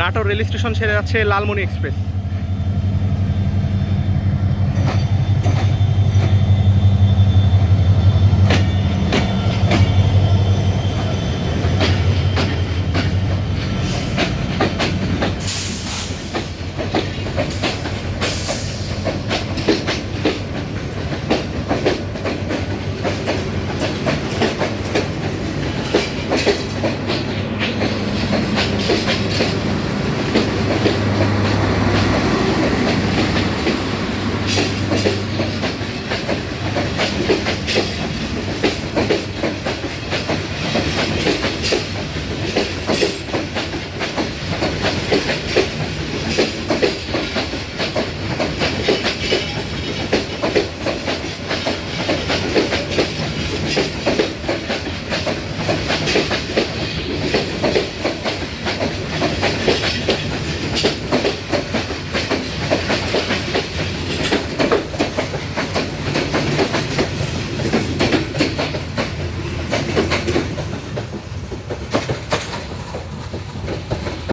Natore rail station ছেড়ে যাচ্ছে Lalmoni express.